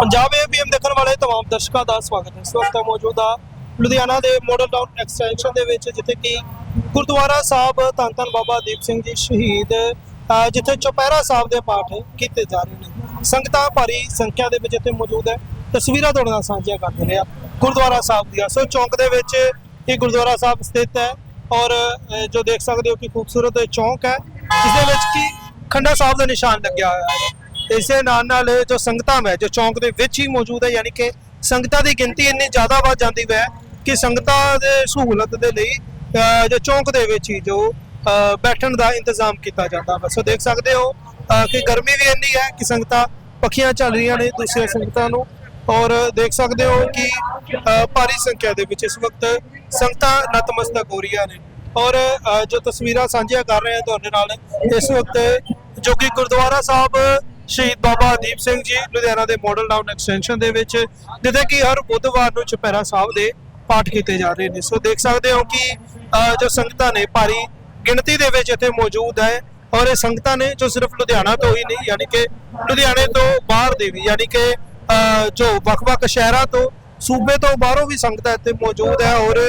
ਪੰਜਾਬ ਏਬੀਐਮ ਦੇਖਣ ਵਾਲੇ तमाम ਦਰਸ਼ਕਾਂ ਦਾ ਸਵਾਗਤ ਹੈ ਇਸ ਵਕਤ ਮੌਜੂਦਾ ਲੁਧਿਆਣਾ ਦੇ ਮਾਡਲ ਟਾਊਨ ਐਕਸਟੈਂਸ਼ਨ ਦੇ ਵਿੱਚ ਜਿੱਥੇ ਕਿ ਗੁਰਦੁਆਰਾ ਸਾਹਿਬ ਧੰਨ ਧੰਨ ਬਾਬਾ ਦੀਪ ਸਿੰਘ ਜੀ ਸ਼ਹੀਦ ਅ, ਜਿੱਥੇ ਚੁਪਹਿਰਾ ਸਾਹਿਬ ਦੇ ਪਾਠ ਕੀਤੇ ਜਾ ਰਹੇ ਨੇ ਸੰਗਤਾਂ ਭਾਰੀ ਸੰਖਿਆ ਦੇ ਵਿੱਚ ਇੱਥੇ ਮੌਜੂਦ ਹੈ ਤਸਵੀਰਾਂ ਤੁਹਾਡੇ ਨਾਲ ਸਾਂਝੀਆਂ ਕਰਦੇ ਨੇ ਆ ਗੁਰਦੁਆਰਾ ਸਾਹਿਬ ਦੀਆਂ ਸੋ ਚੌਂਕ ਦੇ ਵਿੱਚ ਇਹ ਗੁਰਦੁਆਰਾ ਸਾਹਿਬ ਸਥਿਤ ਹੈ ਔਰ ਅ, ਜੋ ਦੇਖ ਸਕਦੇ ਹੋ ਕਿ ਖੂਬਸੂਰਤ ਇਹ ਚੌਂਕ ਹੈ ਜਿਸ ਦੇ ਵਿੱਚ ਕਿ ਖੰਡਾ ਸਾਹਿਬ ਦਾ ਨਿਸ਼ਾਨ ਲੱਗਿਆ ਹੋਇਆ ਹੈ ਇਸੇ ਨਾਲ ਨਾਲ ਜੋ ਸੰਗਤਾਂ ਹੈ ਜੋ ਚੌਂਕ ਦੇ ਵਿੱਚ ਹੀ ਮੌਜੂਦ ਹੈ, ਯਾਨੀ ਕਿ ਸੰਗਤਾਂ ਦੀ ਗਿਣਤੀ ਇੰਨੀ ਜ਼ਿਆਦਾ ਵੱਧ ਜਾਂਦੀ ਹੈ ਕਿ ਸੰਗਤਾਂ ਦੇ ਸਹੂਲਤ ਦੇ ਲਈ ਜੋ ਚੌਂਕ ਦੇ ਵਿੱਚ ਹੀ ਜੋ ਬੈਠਣ ਦਾ ਇੰਤਜ਼ਾਮ ਕੀਤਾ ਜਾਂਦਾ ਹੈ ਸੋ ਦੇਖ ਸਕਦੇ ਹੋ ਕਿ ਗਰਮੀ ਵੀ ਇੰਨੀ ਹੈ ਕਿ ਸੰਗਤਾਂ ਪੱਖੀਆਂ ਚੱਲ ਰਹੀਆਂ ਨੇ ਦੂਸਰੀਆਂ ਸੰਗਤਾਂ ਨੂੰ। ਔਰ ਦੇਖ ਸਕਦੇ ਹੋ ਕਿ ਭਾਰੀ ਸੰਖਿਆ ਦੇ ਵਿੱਚ ਇਸ ਵਕਤ ਸੰਗਤਾਂ ਨਤਮਸਤਕ ਹੋ ਰਹੀਆਂ ਨੇ। ਔਰ ਜੋ ਤਸਵੀਰਾਂ ਸਾਂਝੀਆਂ ਕਰ ਰਹੇ ਹਾਂ ਤੁਹਾਡੇ ਨਾਲ, ਇਸ ਵਕਤ ਜੋ ਕਿ ਗੁਰਦੁਆਰਾ ਸਾਹਿਬ ਸ਼ਹੀਦ ਬਾਬਾ ਦੀਪ ਸਿੰਘ ਜੀ, ਲੁਧਿਆਣਾ ਦੇ ਮਾਡਲ ਟਾਊਨ ਐਕਸਟੈਂਸ਼ਨ ਦੇ ਵਿੱਚ, ਜਿੱਥੇ ਕਿ ਹਰ ਬੁੱਧਵਾਰ ਨੂੰ ਚੁਪਹਿਰਾ ਸਾਹਿਬ ਦੇ ਪਾਠ ਕੀਤੇ ਜਾ ਰਹੇ ਨੇ। ਸੋ ਦੇਖ ਸਕਦੇ ਹੋ ਕਿ ਜੋ ਸੰਗਤਾਂ ਨੇ ਭਾਰੀ ਗਿਣਤੀ ਦੇ ਵਿੱਚ ਇੱਥੇ ਮੌਜੂਦ ਹੈ ਔਰ ਇਹ ਸੰਗਤਾਂ ਨੇ ਜੋ ਸਿਰਫ ਲੁਧਿਆਣਾ ਤੋਂ ਹੀ ਨਹੀਂ, ਯਾਨੀ ਕਿ ਲੁਧਿਆਣੇ ਤੋਂ ਬਾਹਰ ਦੇ ਵੀ, ਯਾਨੀ ਕਿ ਜੋ ਵੱਖ-ਵੱਖ ਸ਼ਹਿਰਾਂ ਤੋਂ, ਸੂਬੇ ਤੋਂ ਬਾਹਰੋਂ ਵੀ ਸੰਗਤਾਂ ਇੱਥੇ ਮੌਜੂਦ ਹੈ ਔਰ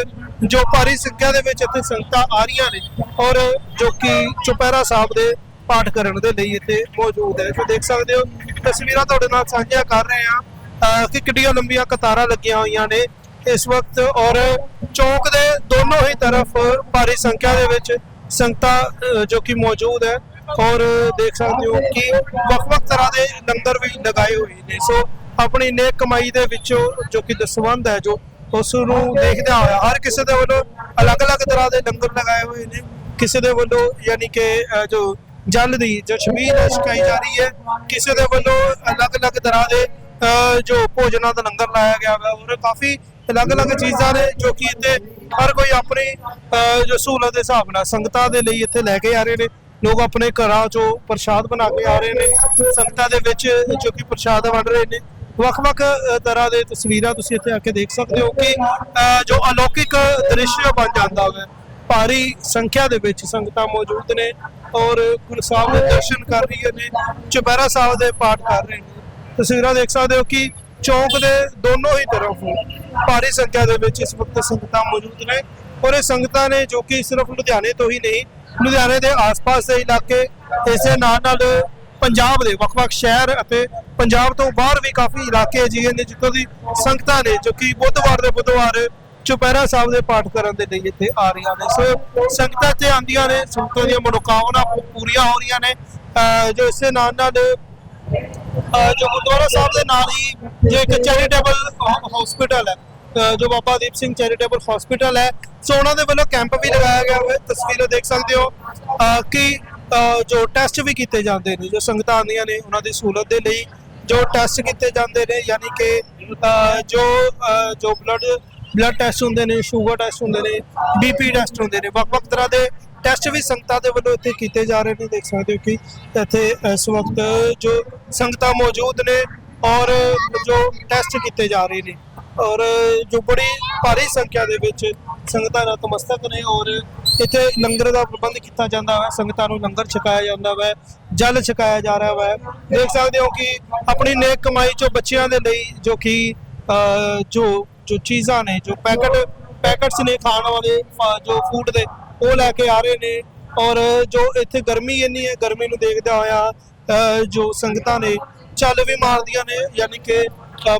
ਜੋ ਭਾਰੀ ਸੰਖਿਆ ਦੇ ਵਿੱਚ ਇੱਥੇ ਸੰਗਤਾਂ ਆ ਰਹੀਆਂ ਨੇ ਔਰ ਜੋ ਕਿ ਚੁਪਹਿਰਾ ਸਾਹਿਬ ਦੇ ਪਾਠ ਕਰਨ ਦੇ ਲਈ ਇੱਥੇ ਮੌਜੂਦ ਹੈ। ਸੋ ਦੇਖ ਸਕਦੇ ਹੋ, ਤਸਵੀਰਾਂ ਤੁਹਾਡੇ ਨਾਲ ਸਾਂਝੀਆਂ ਕਰ ਰਹੇ ਹਾਂ। ਕਿ ਕਿੱਡੀਆਂ ਲੰਬੀਆਂ ਕਤਾਰਾਂ ਲੱਗੀਆਂ ਹੋਈਆਂ ਨੇ ਇਸ ਵਕਤ ਔਰ ਚੌਕ ਦੇ ਦੋਨੋਂ ਹੀ ਤਰਫ ਭਾਰੀ ਸੰਖਿਆ ਦੇ ਵਿੱਚ ਸੰਗਤਾਂ ਜੋ ਕਿ ਮੌਜੂਦ ਹੈ। ਔਰ ਦੇਖ ਸਕਦੇ ਹੋ ਕਿ ਵੱਖ-ਵੱਖ ਤਰ੍ਹਾਂ ਦੇ ਲੰਗਰ ਵੀ ਲਗਾਏ ਹੋਏ ਨੇ। ਸੋ ਆਪਣੀ ਨੇਕ ਕਮਾਈ ਦੇ ਵਿੱਚੋਂ ਜੋ ਕਿ ਦਸਵੰਧ ਹੈ, ਜੋ ਉਸ ਨੂੰ ਦੇਖਦਿਆਂ ਹੋਇਆ, ਹਰ ਕਿਸੇ ਦੇ ਵੱਲੋਂ ਅਲੱਗ-ਅਲੱਗ ਤਰ੍ਹਾਂ ਦੇ ਲੰਗਰ ਲਗਾਏ ਹੋਏ ਨੇ। ਕਿਸੇ ਦੇ ਵੱਲੋਂ ਯਾਨੀ ਕਿ ਜੋ ਜਲ ਦੀ ਜੋ ਛਬੀਲ ਛਕਾਈ ਜਾ ਰਹੀ ਹੈ ਕਿਸੇ ਦੇ ਵੱਲੋਂ ਅਲੱਗ-ਅਲੱਗ ਤਰ੍ਹਾਂ ਦੇ ਜੋ ਭੋਜਨਾਂ ਦਾ ਲੰਗਰ ਲਾਇਆ ਗਿਆ ਹੈ ਔਰ ਕਾਫੀ ਅਲੱਗ-ਅਲੱਗ ਚੀਜ਼ਾਂ ਨੇ ਜੋ ਕਿ ਇੱਥੇ ਹਰ ਕੋਈ ਆਪਣੀ ਜੋ ਸਹੂਲਤ ਦੇ ਹਿਸਾਬ ਨਾਲ ਸੰਗਤਾਂ ਦੇ ਲਈ ਇੱਥੇ ਲੈ ਕੇ ਆ ਰਹੇ ਨੇ। ਲੋਕ ਆਪਣੇ ਘਰਾਂ ਚੋਂ ਪ੍ਰਸ਼ਾਦ ਬਣਾ ਕੇ ਆ ਰਹੇ ਨੇ। ਸੰਗਤਾਂ ਦੇ ਵਿੱਚ ਜੋ ਕਿ ਪ੍ਰਸ਼ਾਦ ਵੰਡ ਰਹੇ ਨੇ। ਵੱਖ-ਵੱਖ ਤਰ੍ਹਾਂ ਦੇ ਤਸਵੀਰਾਂ ਤੁਸੀਂ ਇੱਥੇ ਆ ਕੇ ਦੇਖ ਸਕਦੇ ਹੋ ਕਿ ਅਹ, ਜੋ ਅਲੌਕਿਕ ਦ੍ਰਿਸ਼ ਬਣ ਜਾਂਦਾ ਹੈ ਭਾਰੀ ਸੰਖਿਆ ਦੇ ਵਿੱਚ ਸੰਗਤਾਂ ਮੌਜੂਦ ਨੇ। ਔਰ ਗੁਰੂ ਸਾਹਿਬ ਦੇ ਦਰਸ਼ਨ ਕਰ ਰਹੀਆਂ ਨੇ, ਚੁਪਹਿਰਾ ਸਾਹਿਬ ਦੇ ਪਾਠ ਕਰ ਰਹੇ ਨੇ। ਤਸਵੀਰਾਂ ਦੇਖ ਸਕਦੇ ਹੋ ਕਿ ਚੌਂਕ ਦੇ ਦੋਨੋਂ ਹੀ ਤਰਫ ਭਾਰੀ ਸੰਖਿਆ ਦੇ ਵਿੱਚ ਇਸ ਵਕਤ ਸੰਗਤਾਂ ਮੌਜੂਦ ਨੇ ਔਰ ਇਹ ਸੰਗਤਾਂ ਨੇ ਜੋ ਕਿ ਸਿਰਫ ਲੁਧਿਆਣੇ ਤੋਂ ਹੀ ਨਹੀਂ, ਲੁਧਿਆਣੇ ਦੇ ਆਸ-ਪਾਸ ਦੇ ਇਲਾਕੇ, ਇਸੇ ਨਾਲ ਨਾਲ ਪੰਜਾਬ ਦੇ ਵੱਖ-ਵੱਖ ਸ਼ਹਿਰ ਅਤੇ ਪੰਜਾਬ ਤੋਂ ਬਾਹਰ ਵੀ ਕਾਫੀ ਇਲਾਕੇ ਅਜਿਹੇ ਨੇ ਜਿੱਥੋਂ ਦੀ ਸੰਗਤਾਂ ਨੇ, ਜੋ ਕਿ ਬੁੱਧਵਾਰ ਦੇ ਬੁੱਧਵਾਰ ਚੁਪਹਿਰਾ ਸਾਹਿਬ ਦੇ ਪਾਠ ਕਰਨ ਦੇ ਲਈ ਇੱਥੇ ਆ ਰਹੀਆਂ ਨੇ। ਸੋ ਸੰਗਤਾਂ ਇੱਥੇ ਆਉਂਦੀਆਂ ਨੇ, ਸੰਗਤਾਂ ਦੀਆਂ ਮਨੋਕਾਮਨਾ ਪੂਰੀਆਂ ਹੋ ਰਹੀਆਂ ਨੇ। ਜੋ ਇਸੇ ਨਾਲ ਨਾਲ ਜੋ ਗੁਰਦੁਆਰਾ ਸਾਹਿਬ ਦੇ ਨਾਲ ਹੀ ਜੋ ਇੱਕ ਚੈਰੀਟੇਬਲ ਹਸਪੀਟਲ ਹੈ ਜੋ ਬਾਬਾ ਦੀਪ ਸਿੰਘ ਚੈਰੀਟੇਬਲ ਹਸਪੀਟਲ ਹੈ। ਸੋ ਉਹਨਾਂ ਦੇ ਵੱਲੋਂ ਕੈਂਪ ਵੀ ਲਗਾਇਆ ਗਿਆ ਹੋਇਆ, ਤਸਵੀਰਾਂ ਦੇਖ ਸਕਦੇ ਹੋ। ਕਿ ਜੋ ਟੈਸਟ ਵੀ ਕੀਤੇ ਜਾਂਦੇ ਨੇ, ਜੋ ਸੰਗਤਾਂ ਆਉਂਦੀਆਂ ਨੇ, ਉਹਨਾਂ ਦੀ ਸਹੂਲਤ ਦੇ ਲਈ ਜੋ ਟੈਸਟ ਕੀਤੇ ਜਾਂਦੇ ਨੇ, ਯਾਨੀ ਕਿ ਜੋ ਜੋ ਬਲੱਡ ਬਲੱਡ ਟੈਸਟ ਹੁੰਦੇ ਨੇ ਸ਼ੂਗਰ ਟੈਸਟ ਹੁੰਦੇ ਨੇ ਬੀਪੀ ਟੈਸਟ ਹੁੰਦੇ ਨੇ ਵੱਖ-ਵੱਖ ਤਰ੍ਹਾਂ ਦੇ ਟੈਸਟ ਵੀ ਸੰਗਤਾਂ ਦੇ ਵੱਲੋਂ ਇੱਥੇ ਕੀਤੇ ਜਾ ਰਹੇ ਨੇ, ਦੇਖ ਸਕਦੇ ਹੋ ਕਿ ਇੱਥੇ ਇਸ ਵਕਤ ਜੋ ਸੰਗਤਾਂ ਮੌਜੂਦ ਨੇ ਔਰ ਜੋ ਟੈਸਟ ਕੀਤੇ ਜਾ ਰਹੇ ਨੇ ਔਰ ਜੋ ਬੜੀ ਭਾਰੀ ਸੰਖਿਆ ਦੇ ਵਿੱਚ ਸੰਗਤਾਂ ਨਤਮਸਤਕ ਨੇ ਔਰ ਇੱਥੇ ਲੰਗਰ ਦਾ ਪ੍ਰਬੰਧ ਕੀਤਾ ਜਾਂਦਾ ਹੈ, ਸੰਗਤਾਂ ਨੂੰ ਲੰਗਰ ਛਕਾਇਆ ਜਾਂਦਾ ਹੈ, ਜਲ ਛਕਾਇਆ ਜਾ ਰਿਹਾ ਹੈ, ਦੇਖ ਸਕਦੇ ਹੋ ਕਿ ਆਪਣੀ ਨੇਕ ਕਮਾਈ ਚੋਂ ਬੱਚਿਆਂ ਦੇ ਲਈ ਜੋ ਕਿ ਜੋ ਜੋ ਚੀਜ਼ਾਂ ਨੇ ਜੋ ਪੈਕਟ ਪੈਕਟਸ ਨੇ ਖਾਣ ਵਾਲੇ ਜੋ ਫੂਡ ਦੇ ਉਹ ਲੈ ਕੇ ਆ ਰਹੇ ਨੇ। ਔਰ ਜੋ ਇੱਥੇ ਗਰਮੀ ਇੰਨੀ ਹੈ ਗਰਮੀ ਨੂੰ ਦੇਖਦਿਆਂ ਹੋਇਆ ਜੋ ਸੰਗਤਾਂ ਨੇ ਚੱਲ ਵੀ ਮਾਰਦੀਆਂ ਨੇ ਯਾਨੀ ਕਿ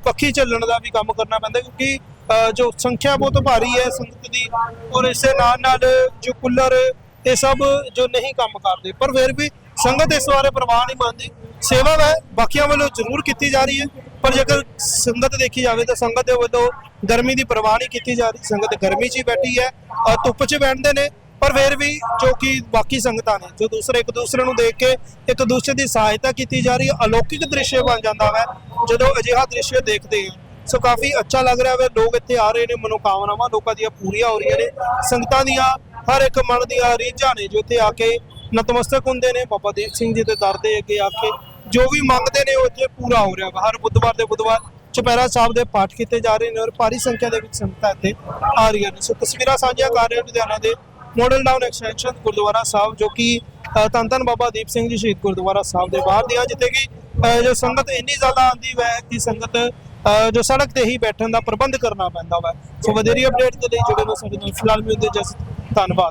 ਪੱਖੀ ਚੱਲਣ ਦਾ ਵੀ ਕੰਮ ਕਰਨਾ ਪੈਂਦਾ ਕਿਉਂਕਿ ਅਹ, ਜੋ ਸੰਖਿਆ ਬਹੁਤ ਭਾਰੀ ਹੈ ਸੰਗਤ ਦੀ ਔਰ ਇਸ ਦੇ ਨਾਲ ਨਾਲ ਜੋ ਕੂਲਰ ਇਹ ਸਭ ਜੋ ਨਹੀਂ ਕੰਮ ਕਰਦੇ ਪਰ ਫਿਰ ਵੀ ਸੰਗਤ ਇਸ ਬਾਰੇ ਪ੍ਰਵਾਹ ਨਹੀਂ ਮੰਨਦੀ ਸੇਵਾ ਹੈ ਬਾਕੀਆਂ ਵੱਲੋਂ ਜ਼ਰੂਰ ਕੀਤੀ ਜਾ ਰਹੀ ਹੈ। ਪਰ ਜੇਕਰ ਸੰਗਤ ਦੇਖੀ ਜਾਵੇ ਤਾਂ ਸੰਗਤ ਦੇ ਵੱਲੋਂ ਗਰਮੀ ਦੀ ਪਰਵਾਹ ਨਹੀਂ ਕੀਤੀ ਜਾ ਰਹੀ। ਸੰਗਤ ਗਰਮੀ 'ਚ ਹੀ ਬੈਠੀ ਹੈ ਔਰ ਧੁੱਪ 'ਚ ਬੈਠਦੇ ਨੇ, ਪਰ ਫਿਰ ਵੀ ਜੋ ਕਿ ਬਾਕੀ ਸੰਗਤਾਂ ਨੇ, ਜੋ ਦੂਸਰੇ ਇੱਕ ਦੂਸਰੇ ਨੂੰ ਦੇਖ ਕੇ ਇੱਕ ਦੂਸਰੇ ਦੀ ਸਹਾਇਤਾ ਕੀਤੀ ਜਾ ਰਹੀ ਹੈ, ਅਲੌਕਿਕ ਦ੍ਰਿਸ਼ ਬਣ ਜਾਂਦਾ ਹੈ ਜਦੋਂ ਅਜਿਹਾ ਦ੍ਰਿਸ਼ ਦੇਖਦੇ ਹਾਂ। ਸੋ ਕਾਫੀ ਅੱਛਾ ਲੱਗ ਰਿਹਾ ਹੈ ਲੋਕ ਇੱਥੇ ਆ ਰਹੇ ਨੇ, ਮਨੋਕਾਮਨਾਵਾਂ ਲੋਕਾਂ ਦੀਆਂ ਪੂਰੀਆਂ ਹੋ ਰਹੀਆਂ ਨੇ। ਸੰਗਤਾਂ ਦੀਆਂ ਹਰ ਇੱਕ ਮਨ ਦੀਆਂ ਰੀਝਾਂ ਨੇ, ਜੋ ਇੱਥੇ ਆ ਕੇ ਨਤਮਸਤਕ ਹੁੰਦੇ ਨੇ। ਬਾਬਾ ਦੀਪ ਸਿੰਘ ਜੀ ਦੇ ਦਰ ਦੇ ਅੱਗੇ ਆ ਕੇ ਜੋ ਵੀ ਮੰਗਦੇ ਨੇ ਉਹ ਇੱਥੇ ਪੂਰਾ ਹੋ ਰਿਹਾ ਵਾ। ਹਰ ਬੁੱਧਵਾਰ ਦੇ ਬੁੱਧਵਾਰ ਚੁਪਹਿਰਾ ਸਾਹਿਬ ਦੇ ਪਾਠ ਕੀਤੇ ਜਾ ਰਹੇ ਨੇ ਔਰ ਭਾਰੀ ਸੰਖਿਆ ਦੇ ਵਿੱਚ ਸੰਗਤਾਂ ਇੱਥੇ ਆ ਰਹੀਆਂ ਨੇ। ਸੋ ਤਸਵੀਰਾਂ ਸਾਂਝੀਆਂ ਕਰ ਰਹੇ ਹਾਂ ਲੁਧਿਆਣਾ ਦੇ model town extension Gurdwara Sahib, ਜੋ ਕਿ ਤਨ ਧੰਨ ਬਾਬਾ ਦੀਪ ਸਿੰਘ ਜੀ ਸ਼ਹੀਦ ਗੁਰਦੁਆਰਾ ਸਾਹਿਬ ਦੇ ਬਾਹਰ ਦੀਆਂ, ਜਿੱਥੇ ਕਿ ਜੋ ਸੰਗਤ ਇੰਨੀ ਜ਼ਿਆਦਾ ਆਂਦੀ ਵੈ ਕਿ ਸੰਗਤ ਜੋ ਸੜਕ ਤੇ ਹੀ ਬੈਠਣ ਦਾ ਪ੍ਰਬੰਧ ਕਰਨਾ ਪੈਂਦਾ ਵਾ। ਸੋ ਵਧੇਰੀ ਅਪਡੇਟ ਦੇ ਲਈ ਜੁੜੇ ਰਹੋ ਸਾਡੇ ਨਾਲ। ਫਿਲਹਾਲ ਮਿਲਦੇ ਜਸ ਧੰਨਵਾਦ।